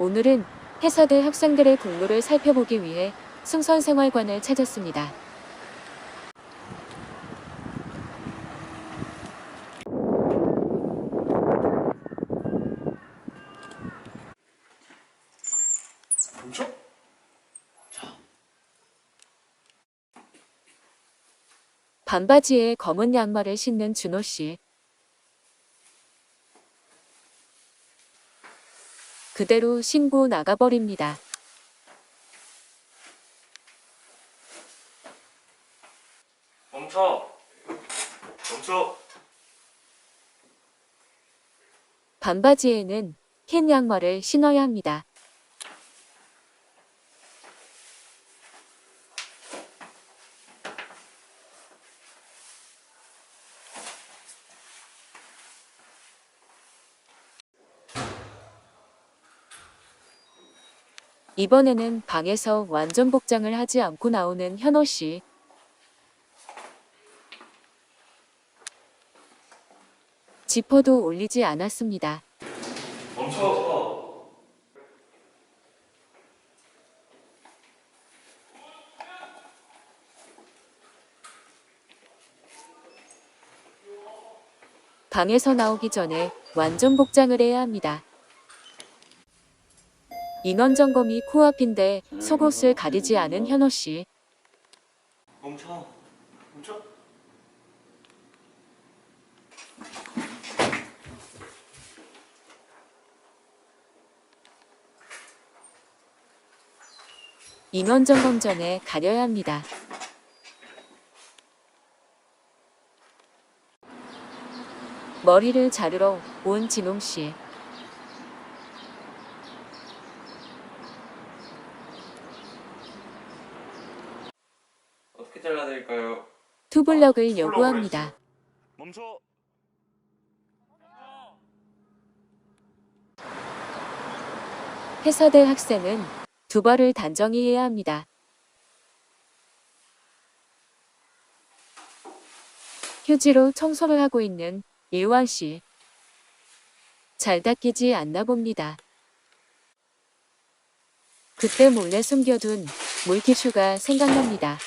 오늘은 해사대 학생들의 공로를 살펴보기 위해 승선생활관을 찾았습니다. 멈춰? 반바지에 검은 양말을 신는 준호 씨. 그대로 신고 나가버립니다. 멈춰! 멈춰! 반바지에는 흰 양말을 신어야 합니다. 이번에는 방에서 완전 복장을 하지 않고 나오는 현호 씨. 지퍼도 올리지 않았습니다. 멈춰! 방에서 나오기 전에 완전 복장을 해야 합니다. 인원 점검이 코앞인데 속옷을 가리지 않은 현호 씨. 멈춰! 멈춰! 인원 점검 전에 가려야 합니다. 머리를 자르러 온 진홍 씨. 어떻게 잘라드릴까요? 투블럭을 요구합니다. 멈춰! 회사대 학생은 두 발을 단정히 해야 합니다. 휴지로 청소를 하고 있는 예완 씨. 잘 닦이지 않나 봅니다. 그때 몰래 숨겨둔 물티슈가 생각납니다.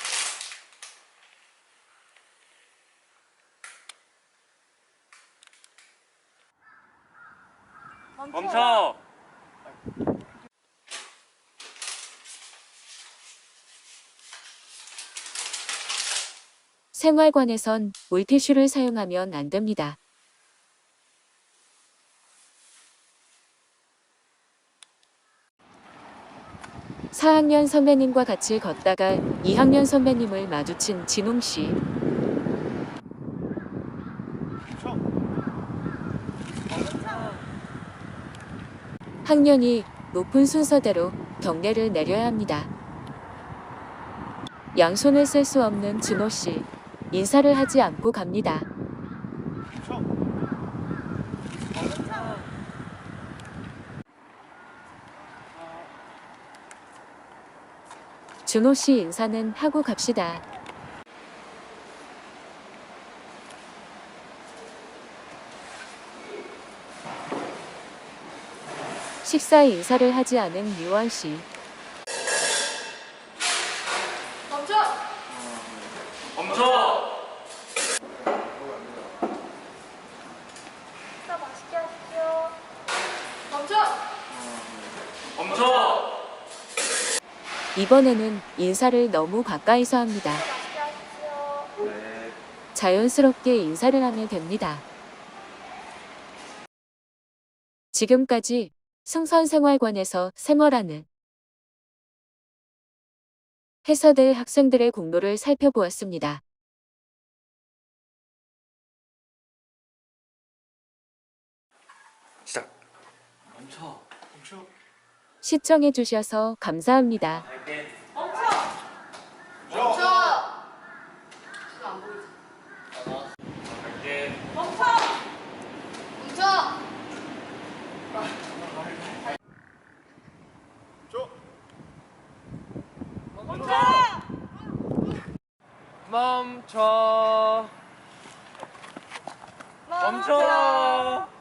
멈춰! 생활관에선 물티슈를 사용하면 안 됩니다. 사학년 선배님과 같이 걷다가 2학년 선배님을 마주친 진홍 씨. 학년이 높은 순서대로 경례를 내려야 합니다. 양손을 쓸 수 없는 준호 씨. 인사를 하지 않고 갑니다. 준호 씨 인사는 하고 갑시다. 식사 인사를 하지 않은 유원 씨. 멈춰! 식사 맛있게 하십시오. 멈춰! 멈춰! 이번에는 인사를 너무 가까이서 합니다. 자연스럽게 인사를 하면 됩니다. 지금까지 승선생활관에서 생활하는 회사대 학생들의 공로를 살펴보았습니다. 시작! 멈춰! 멈춰! 시청해 주셔서 감사합니다. 할게. 멈춰! 지금 안 보이지? 할게. 멈춰! 멈춰! 멈춰! 멈춰!